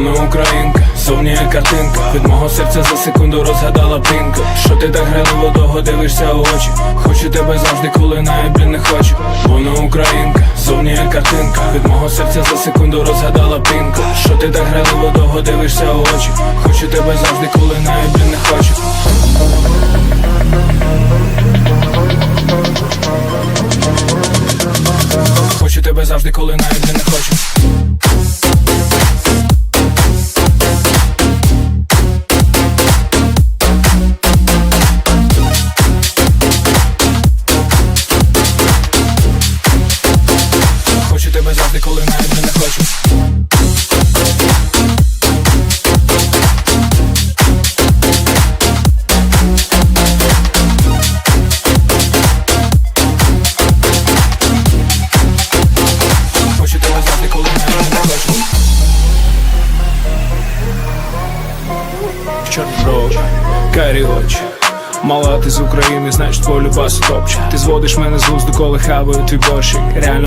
Вона українка, зовні картинка. Від мого серця за секунду розгадала пінка Що ти так грали довго дивишся у очі? Хочу тебе завжди, коли навіть не хочу. Вона українка, зовні картинка. Від мого серця за секунду розгадала пінка Що ти так грали довго дивишся у очі? Хочу тебе завжди, коли навіть не хочу. Хочу тебе завжди, коли навіть не хочу тебе завжди, коли навіть не хочу. Чорнобров, карі очі Мала ти з України, значить твою любасу топче. Ти зводиш мене з глузду, коли хаваю твій борщик. Реально